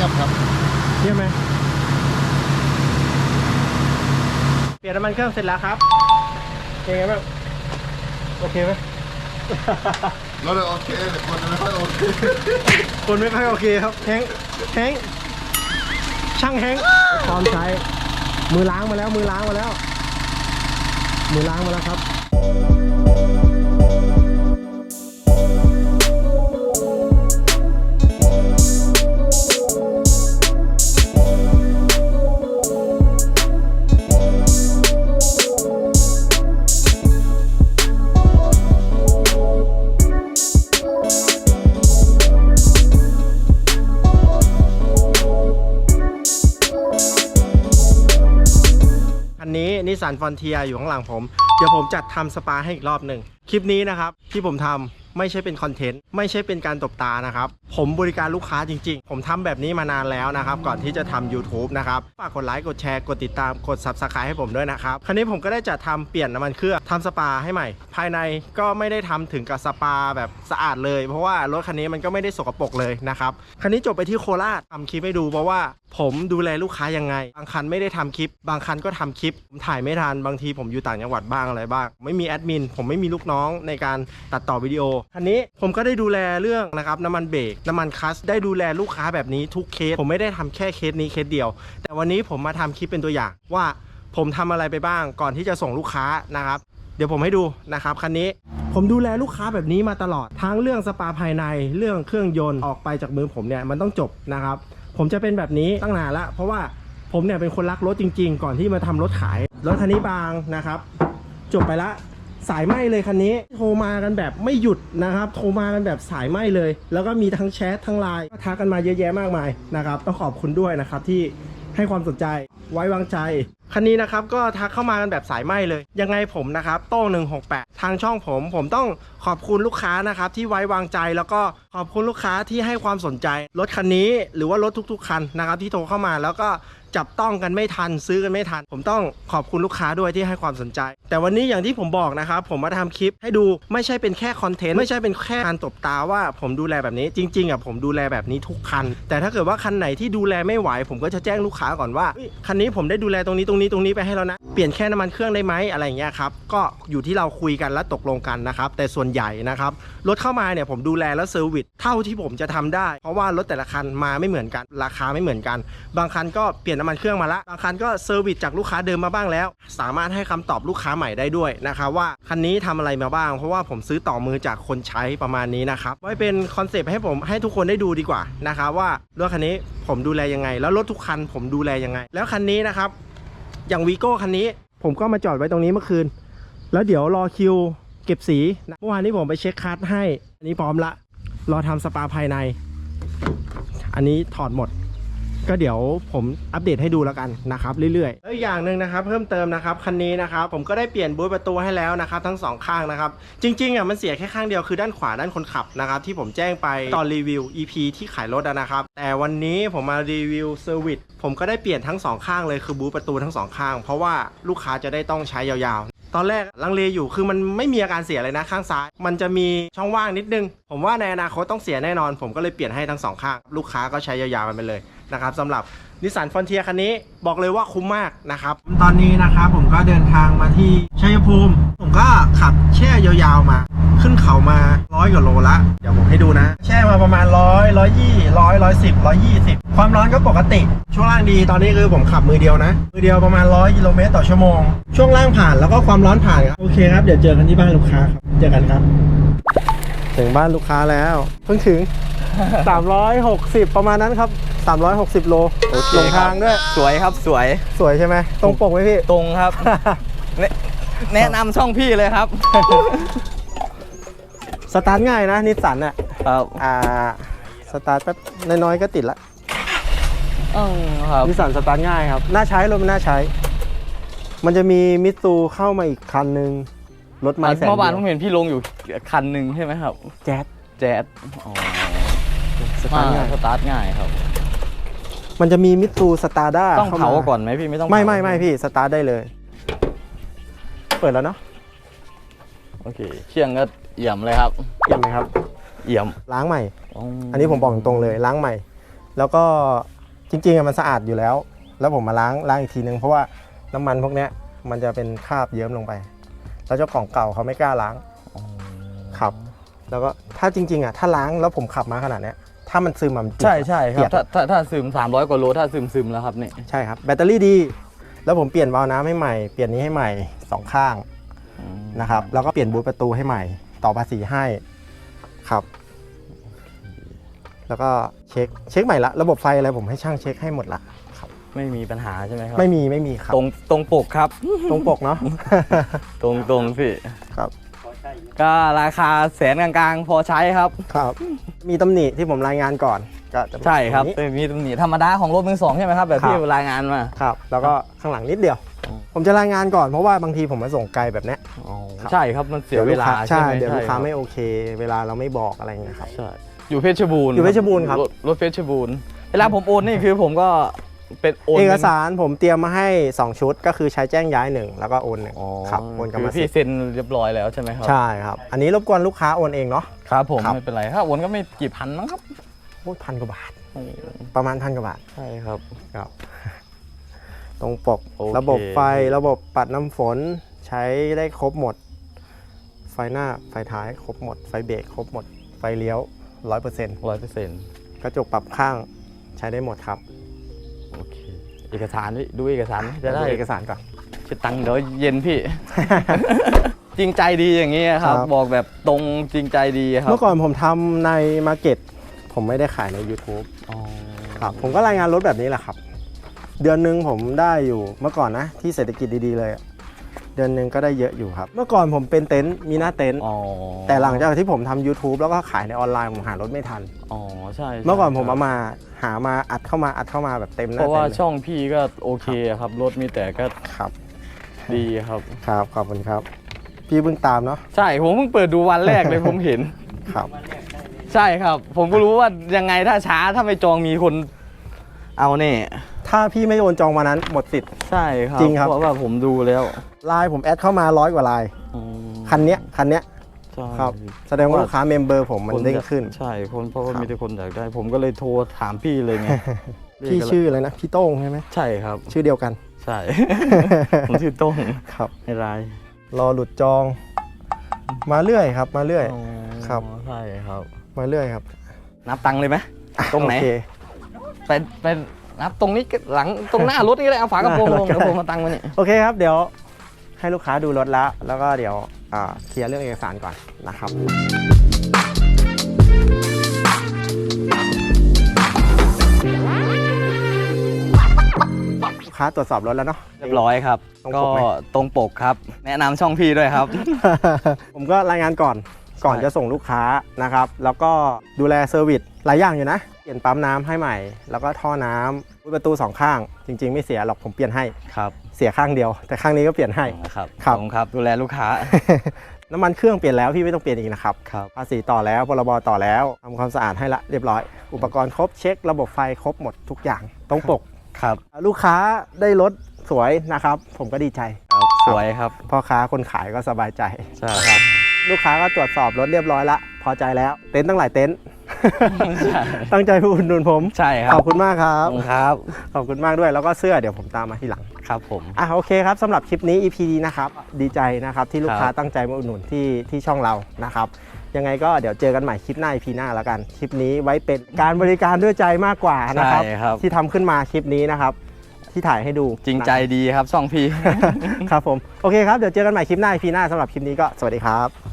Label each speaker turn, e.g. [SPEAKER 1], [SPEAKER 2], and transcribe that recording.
[SPEAKER 1] ง
[SPEAKER 2] เงียบครับ
[SPEAKER 1] เยี่ยมไหมเปลี่ยนน้ำมันเครื่องเสร็จแล้วครับเป็นไงบ้างโอเคไหม
[SPEAKER 2] เราเลยโอเคแต่คนไม่ค่อยโอเค
[SPEAKER 1] คนไม่ค่อยโอเคครับแฮงค์แฮงค์ช่างแฮงค์ตอนใช้มือล้างมาแล้วมือล้างมาแล้ว มือล้างมาแล้วครับ สันฟอนเทียอยู่ข้างหลังผม เดี๋ยวผมจัดทำสปาให้อีกรอบหนึ่ง คลิปนี้นะครับ ที่ผมทำ ไม่ใช่เป็นคอนเทนต์ไม่ใช่เป็นการตบตานะครับ ผมบริการลูกค้าจริง ๆ ผมทำแบบนี้มานานแล้วนะครับ ก่อนที่จะทำ YouTube นะครับฝากกดไลค์กดแชร์กดติดตามกด Subscribe ให้ผมด้วยนะครับ คราวนี้ผมก็ได้จัดทำเปลี่ยนน้ำมันเครื่องทำสปาให้ใหม่ ภายในก็ไม่ได้ทำถึงกับสปาแบบสะอาดเลย เพราะว่ารถคันนี้มันก็ไม่ได้สกปรกเลยนะครับคันนี้จบไปที่โคราชทำคลิปให้ดูเพราะว่าผมดูแลลูกค้ายังไง บางคันไม่ได้ทำคลิป บางคันก็ทำคลิป ผมถ่ายไม่ทัน บางทีผมอยู่ต่างจังหวัดบ้างอะไรบ้าง ไม่มีแอดมิน ผมไม่มีลูกน้องในการตัดต่อวิดีโอคันนี้ผมก็ได้ดูแลเรื่องนะครับน้ำมันเบรกน้ำมันคัสได้ดูแลลูกค้าแบบนี้ทุกเคส ผมไม่ได้ทำแค่เคสนี้เคสเดียว แต่วันนี้ผมมาทำคลิปเป็นตัวอย่างว่าผมทำอะไรไปบ้างก่อนที่จะส่งลูกค้านะครับ เดี๋ยวผมให้ดูนะครับคันนี้ผมดูแลลูกค้าแบบนี้มาตลอดทั้งเรื่องสปาภายในเรื่องเครื่องยนต์ออกไปจากมือผมเนี่ยมันต้องจบนะครับ ผมจะเป็นแบบนี้ตั้งนานละเพราะว่าผมเนี่ยเป็นคนรักรถจริง ๆ ก่อนที่มาทำรถขายรถคันนี้บางนะครับ จบไปละ สายไหมเลยคันนี้ โทรมากันแบบไม่หยุดนะครับ โทรมากันแบบสายไหมเลย แล้วก็มีทั้งแชททั้งไลน์ก็ทักกันมาเยอะแยะมากมายนะครับ ต้องขอบคุณด้วยนะครับที่ให้ความสนใจไว้วางใจ คันนี้นะครับก็ทักเข้ามากันแบบสายไหมเลย ยังไงผมนะครับโต้ง168 ทางช่องผม ผมต้องขอบคุณลูกค้านะครับที่ไว้วางใจแล้วก็ขอบคุณลูกค้าที่ให้ความสนใจรถคันนี้ หรือว่ารถทุก ๆ คันนะครับที่โทรเข้ามาแล้วก็ จับต้องกันไม่ทันซื้อกันไม่ทัน ผมต้องขอบคุณลูกค้าด้วยที่ให้ความสนใจ แต่วันนี้อย่างที่ผมบอกนะครับผมมาทำคลิปให้ดูไม่ใช่เป็นแค่คอนเทนต์ไม่ใช่เป็นแค่การตบตาว่าผมดูแลแบบนี้จริงๆอะผมดูแลแบบนี้ทุกคัน แต่ถ้าเกิดว่าคันไหนที่ดูแลไม่ไหว ผมก็จะแจ้งลูกค้าก่อนว่าคันนี้ผมได้ดูแลตรงนี้ตรงนี้ตรงนี้ไปให้แล้วนะเปลี่ยนแค่น้ำมันเครื่องได้ไหมอะไรอย่างเงี้ยครับก็อยู่ที่เราคุยกันและตกลงกันนะครับแต่ส่วนใหญ่นะครับรถเข้ามาเนี่ยผมดูแลและเซอร์วิสเท่าที่ผมจะทำได้ เพราะว่ารถแต่ละคันมาไม่เหมือนกัน ราคาไม่เหมือนกัน บางคันก็เปลี่ยนน้ำมันเครื่องมาละบางคันก็เซอร์วิสจากลูกค้าเดิมมาบ้างแล้ว สามารถให้คำตอบลูกค้าใหม่ได้ด้วยนะครับว่าคันนี้ทำอะไรมาบ้าง เพราะว่าผมซื้อต่อมือจากคนใช้ประมาณนี้นะครับไว้เป็นคอนเซปต์ให้ผมให้ทุกคนได้ดูดีกว่านะครับว่ารถคันนี้ผมดูแลยังไง แล้วรถทุกคันผมดูแลยังไง แล้วคันนี้นะครับอย่างวีโก้คันนี้ผมก็มาจอดไว้ตรงนี้เมื่อคืน แล้วเดี๋ยวรอคิวเก็บสีเมื่อวานนี้ผมไปเช็คคัสให้อันนี้พร้อมละ รอทำสปาภายใน อันนี้ถอดหมด ก็เดี๋ยวผมอัปเดตให้ดูแล้วกันนะครับเรื่อยๆแล้วอีกอย่างหนึ่งนะครับเพิ่มเติมนะครับคันนี้นะครับผมก็ได้เปลี่ยนบูธประตูให้แล้วนะครับทั้งสองข้างนะครับจริงๆอะมันเสียแค่ข้างเดียวคือด้านขวาด้านคนขับนะครับที่ผมแจ้งไปตอนรีวิว EP ที่ขายรถนะครับแต่วันนี้ผมมารีวิวเซอร์วิสผมก็ได้เปลี่ยนทั้งสองข้างเลยคือบูธประตูทั้งสองข้าง เพราะว่าลูกค้าจะได้ต้องใช้ยาวๆตอนแรกลังเลอยู่คือมันไม่มีอาการเสียเลยนะข้างซ้าย มันจะมีช่องว่างนิดนึง ผมว่าในอนาคตต้องเสียแน่นอน ผมก็เลยเปลี่ยนให้ทั้งสองข้าง ลูกค้าก็ใช้ยาวๆกันไปเลย นะครับสำหรับนิสสันฟอนเทียคันนี้บอกเลยว่าคุ้มมากนะครับ ตอนนี้นะครับผมก็เดินทางมาที่ชัยภูมิ ผมก็ขับแช่ยาวๆมา ขึ้นเขามาร้อยกว่าโลละ เดี๋ยวผมให้ดูนะ แช่มาประมาณร้อยร้อยยี่ร้อยร้อยสิบร้อยยี่สิบความร้อนก็ปกติ ช่วงล่างดีตอนนี้คือผมขับมือเดียวนะ มือเดียวประมาณร้อยกิโลเมตรต่อชั่วโมง ช่วงล่างผ่านแล้วก็ความร้อนผ่านครับโอเคครับเดี๋ยวเจอกันที่บ้านลูกค้าครับเจอกันครับ ถึงบ้านลูกค้าแล้วเพิ่งถึง 360 ประมาณนั้นครับ 360 โล
[SPEAKER 3] โอเค
[SPEAKER 1] ลงทางด้วย
[SPEAKER 3] สวยครับสวย
[SPEAKER 1] สวยใช่ไหมตรงปกไหมพี่
[SPEAKER 3] ตรงครับ แนะแนะนำช่องพี่เลยครับ
[SPEAKER 1] สตาร์ทง่ายนะนิสสันอะ
[SPEAKER 3] ครับ
[SPEAKER 1] อ่าสตาร์ทแป๊บน้อยๆก็ติดละ
[SPEAKER 3] อืมครับ
[SPEAKER 1] นิสสันสตาร์ทง่ายครับ น่าใช้รถมันน่าใช้ มันจะมีมิตซูเข้ามาอีกคันหนึ่งรถไม่แสน
[SPEAKER 3] เมื่อวานผ
[SPEAKER 1] เดี
[SPEAKER 3] ม
[SPEAKER 1] ยว
[SPEAKER 3] เห็นพี่ลงอยู่คันหนึ่งใช่ไหมครับ
[SPEAKER 1] แจ๊ด
[SPEAKER 3] แจ๊ดอ๋อ
[SPEAKER 1] สตาร์ทง่าย
[SPEAKER 3] สตาร์ทง่ายครับ
[SPEAKER 1] มันจะมีมิตซูสตาร์ด้า
[SPEAKER 3] ต้องเผาก่อนไหมพี่ไม่ต้อง
[SPEAKER 1] ไม่
[SPEAKER 3] เผา
[SPEAKER 1] ไม่ไม่พี่สตาร์ทได้เลย เปิดแล้วเนาะ
[SPEAKER 3] โอเคเครื่องก็เอี่ยมเลยครับ
[SPEAKER 1] เห็นไหมครับ
[SPEAKER 3] เอี่ยม
[SPEAKER 1] ล้างใหม่ อันนี้ผมบอกตรงๆเลยล้างใหม่ แล้วก็จริงๆอะมันสะอาดอยู่แล้ว แล้วผมมาล้างล้างอีกทีนึงเพราะว่าน้ำมันพวกเนี้ยมันจะเป็นคราบเยิ้มลงไป แล้วเจ้าของเก่าเขาไม่กล้าล้างครับ แล้วก็ถ้าจริง ๆอะถ้าล้างแล้วผมขับมาขนาดเนี้ย ถ้ามันซึมอะมัน
[SPEAKER 3] ใช่ใช่ค
[SPEAKER 1] เปี
[SPEAKER 3] รั
[SPEAKER 1] ย
[SPEAKER 3] บ
[SPEAKER 1] ก
[SPEAKER 3] ถ้าถ้าถ้าซึม 300 กว่าโลถ้าซึมซึมแล้วครับนี่
[SPEAKER 1] ใช่ครับ แบตเตอรี่ดี แล้วผมเปลี่ยนวาล์วน้ำให้ใหม่ เปลี่ยนนี้ให้ใหม่สองข้างนะครับแล้วก็เปลี่ยนบูทประตูให้ใหม่ ต่อภาษีให้ครับ แล้วก็เช็คเช็คใหม่ละระบบไฟอะไรผมให้ช่างเช็คให้หมดละ
[SPEAKER 3] ไม่มีปัญหาใช่ไหมครับ
[SPEAKER 1] ไม่มีไม่มีครับ
[SPEAKER 3] ตรงตรงปกครับ
[SPEAKER 1] ตรงปกเนาะ
[SPEAKER 3] ตรงตรงพี่
[SPEAKER 1] ครับ
[SPEAKER 3] ก็ราคาแสนกลางๆ พอใช้ครับ
[SPEAKER 1] ครับ มีตำหนิที่ผมรายงานก่อนก็จะ
[SPEAKER 3] ใช่ครับ
[SPEAKER 1] ตงนี้
[SPEAKER 3] มีตำหนิธรรมดาของรถมือสองใช่ไหมครับ แบบที่
[SPEAKER 1] ครับ
[SPEAKER 3] รายงานมา
[SPEAKER 1] ครับ แล้วก็ข้างหลังนิดเดียว
[SPEAKER 3] อืม
[SPEAKER 1] ผมจะรายงานก่อนเพราะว่าบางทีผมมาส่งไกลแบบเนี้ย ครับ
[SPEAKER 3] ใช่ครับมันเสียเวลา
[SPEAKER 1] ดี๋
[SPEAKER 3] ใช่
[SPEAKER 1] ใช่
[SPEAKER 3] ไหม
[SPEAKER 1] เดี๋ยวลูกค้า
[SPEAKER 3] รับ
[SPEAKER 1] ไม่โอเค เวลาเราไม่บอกอะไรอย่างเงี้ยครับ
[SPEAKER 3] ใช่อยู่เพชรบูรณ์
[SPEAKER 1] อยู่เพชรบูรณ์ครับ
[SPEAKER 3] ถรถเพชรบูรณ์เวลาผมโอนนี่คือผมก็ เป็นโอน
[SPEAKER 1] เอก
[SPEAKER 3] ป็น
[SPEAKER 1] สารผมเตรียมมาให้ 2 ชุด ก็คือใช้แจ้งย้ายหนึ่งแล้วก็โอนหนึ่ง
[SPEAKER 3] อ๋อ
[SPEAKER 1] ครับโอนกรร
[SPEAKER 3] คื
[SPEAKER 1] ม
[SPEAKER 3] อ
[SPEAKER 1] สิ
[SPEAKER 3] พี่
[SPEAKER 1] ทธิ์
[SPEAKER 3] เซ็นเรียบร้อยแล้วใช่ไหมครับ
[SPEAKER 1] ใช่ครับ อันนี้รบกวนลูกค้าโอนเองเนาะ
[SPEAKER 3] ครับผม
[SPEAKER 1] ครับ
[SPEAKER 3] ไม่เป็นไรถ้าโอนก็ไม่กี่พันมั้งครับ
[SPEAKER 1] โอ้ยพันกว่าบาท ประมาณพันกว่าบาท
[SPEAKER 3] ใช่ครับ
[SPEAKER 1] ครับ ตรงปก
[SPEAKER 3] โอเค
[SPEAKER 1] ระบบไฟระบบปัดน้ำฝนใช้ได้ครบหมด ไฟหน้าไฟท้ายครบหมด ไฟเบรกครบหมด ไฟเลี้ยวร้อยเปอร์เซ็นต์
[SPEAKER 3] ร้อยเปอร์เซ็นต์
[SPEAKER 1] กระจกปรับข้างใช้ได้หมดครับ
[SPEAKER 3] โอเค เอกสารดิดูเอกสารจะได้
[SPEAKER 1] ดูเอกสารก่อน
[SPEAKER 3] เช็ดตังค์เดี๋ยวเย็นพี่ จริงใจดีอย่างนี้ครับ
[SPEAKER 1] ครับ
[SPEAKER 3] บอกแบบตรงจริงใจดีครับ
[SPEAKER 1] เมื่อก่อนผมทำในมาร์เก็ตผมไม่ได้ขายใน YouTube
[SPEAKER 3] อ๋อ
[SPEAKER 1] ครับผมก็รายงานรถแบบนี้แหละครับ เดือนหนึ่งผมได้อยู่เมื่อก่อนนะ ที่เศรษฐกิจดีๆเลยอะ เดือนหนึ่งก็ได้เยอะอยู่ครับ เมื่อก่อนผมเป็นเต็นท์มีหน้าเต็นท์
[SPEAKER 3] อ๋อ
[SPEAKER 1] แต่หลังจากที่ผมทำ YouTube แล้วก็ขายในออนไลน์ผมหารถไม่ทัน
[SPEAKER 3] อ๋อใช่ใช่
[SPEAKER 1] เมื่อก่อนผม
[SPEAKER 3] ครั
[SPEAKER 1] เอา
[SPEAKER 3] บ
[SPEAKER 1] มาหามาอัดเข้ามาอัดเข้ามาแบบเต็มห
[SPEAKER 3] เพ
[SPEAKER 1] น้า
[SPEAKER 3] ราะ
[SPEAKER 1] เต็
[SPEAKER 3] ว่าน
[SPEAKER 1] ท์เลย
[SPEAKER 3] ช่องพี่ก็โอเคอะครับรถมีแต่ก็
[SPEAKER 1] ครับ
[SPEAKER 3] ดีครับ
[SPEAKER 1] ครับขอบคุณครับ พี่เพิ่งตามเนาะ
[SPEAKER 3] ใช่ผมเพิ่งเปิดดูวันแรกเลย ผมเห็น
[SPEAKER 1] ครับ
[SPEAKER 3] ใช่ครับ ผมก็รู้ว่ายังไงถ้าช้าถ้าไม่จองมีคนเอาแน่
[SPEAKER 1] ถ้าพี่ไม่โอนจองวันนั้นหมดสิทธิ์
[SPEAKER 3] ใช่ครับ
[SPEAKER 1] จริงครับ
[SPEAKER 3] เพราะว่าผมดูแล้ว
[SPEAKER 1] ไลน์ผมแอดเข้ามาร้อยกว่าไลน์
[SPEAKER 3] อืม
[SPEAKER 1] คันเนี้ยคันเนี้ย
[SPEAKER 3] ใช่
[SPEAKER 1] ครับ แสดงว่าลูกค้าเมมเบอร์ผมมันเด้งขึ้น
[SPEAKER 3] ใช่คนเพราะว่า
[SPEAKER 1] ครับ
[SPEAKER 3] มีแต่คนอยากได้ ผมก็เลยโทรถามพี่เลยไง
[SPEAKER 1] พี่ชื่ออะไรนะพี่โต้งใช่ไหม
[SPEAKER 3] ใช่ครับ
[SPEAKER 1] ชื่อเดียวกัน
[SPEAKER 3] ใช่ผมชื่อโต้ง
[SPEAKER 1] ครับ
[SPEAKER 3] ไม่ร้าย
[SPEAKER 1] รอหลุดจอง มาเรื่อยครับ มาเรื่อยครับ
[SPEAKER 3] ใช่ครับ
[SPEAKER 1] มาเรื่อยครับ
[SPEAKER 3] นับตังค์เลยไหมตรงไหน
[SPEAKER 1] โอเค
[SPEAKER 3] ไปไป นับตรงนี้ก็หลังตรงหน้ารถนี่ก็ได้เอาฝากระโปรงลง
[SPEAKER 1] หน้ารถก็ได้
[SPEAKER 3] กระโปรงมาตังค์มาเนี่ย
[SPEAKER 1] โอเคครับเดี๋ยวให้ลูกค้าดูรถแล้ว แล้วก็เดี๋ยวอ่าเคลียร์เรื่องเอกสารก่อนนะครับลูกค้าตรวจสอบรถแล้วเนาะ
[SPEAKER 3] เรียบร้อยครับ
[SPEAKER 1] ตรง
[SPEAKER 3] ก็
[SPEAKER 1] ปกไหม
[SPEAKER 3] ตรงปกครับ แนะนำช่องพี่ด้วยครับ
[SPEAKER 1] ผมก็รายงานก่อนก่อน
[SPEAKER 3] ใช่
[SPEAKER 1] จะส่งลูกค้านะครับ แล้วก็ดูแลเซอร์วิส หลายอย่างอยู่นะ เปลี่ยนปั๊มน้ำให้ใหม่ แล้วก็ท่อน้ำประตูสองข้าง จริง ๆ ไม่เสียหรอกผมเปลี่ยนให้
[SPEAKER 3] ครับ
[SPEAKER 1] เสียข้างเดียว แต่ข้างนี้ก็เปลี่ยนให้
[SPEAKER 3] ครับ
[SPEAKER 1] ครับ
[SPEAKER 3] ผมครับ ดูแลลูกค้า
[SPEAKER 1] น้ำมันเครื่องเปลี่ยนแล้วพี่ไม่ต้องเปลี่ยนอีกนะครับ
[SPEAKER 3] ครับ
[SPEAKER 1] ภาษีต่อแล้วพรบต่อแล้วทำความสะอาดให้ละเรียบร้อย อุปกรณ์ครบเช็ค ระบบไฟครบหมดทุกอย่างตรงปก
[SPEAKER 3] ครับ
[SPEAKER 1] ลูกค้าได้รถสวยนะครับ ผมก็ดีใจ
[SPEAKER 3] ครับสวยครับ
[SPEAKER 1] พ่อค้าคนขายก็สบายใจ
[SPEAKER 3] ใช่ครับ
[SPEAKER 1] ลูกค้าก็ตรวจสอบรถเรียบร้อยละพอใจแล้วเต็นท์ตั้งหลายเต็นท์
[SPEAKER 3] ใช่
[SPEAKER 1] ตั้งใจพูดหนุนผม
[SPEAKER 3] ใช่ครั
[SPEAKER 1] ข
[SPEAKER 3] บ
[SPEAKER 1] อบคุณมากครับ
[SPEAKER 3] ขอบคุณครับ
[SPEAKER 1] ขอบคุณมากด้วยแล้วก็เสื้อเดี๋ยวผมตามมาทีหลัง
[SPEAKER 3] ครับผม
[SPEAKER 1] อะโอเคครับสำหรับคลิปนี้ EP นี้นะครับ ดีใจนะครับที่ลูกค้า
[SPEAKER 3] ครับ
[SPEAKER 1] ตั้งใจมาอุดหนุนที่ที่ช่องเรานะครับ ยังไงก็เดี๋ยวเจอกันใหม่คลิปหน้า EP หน้าแล้วกัน คลิปนี้ไว้เป็นการบริการด้วยใจมากกว่านะครับ
[SPEAKER 3] ใช่ครับ
[SPEAKER 1] ที่ทำขึ้นมาคลิปนี้นะครับ ที่ถ่ายให้ดู
[SPEAKER 3] จริงใจดีครับช่องพี่
[SPEAKER 1] ครับผมโอเคครับเดี๋ยวเจอกันใหม่คลิปหน้า EP หน้าสำหรับคลิปนี้ก็สวัสดีครับ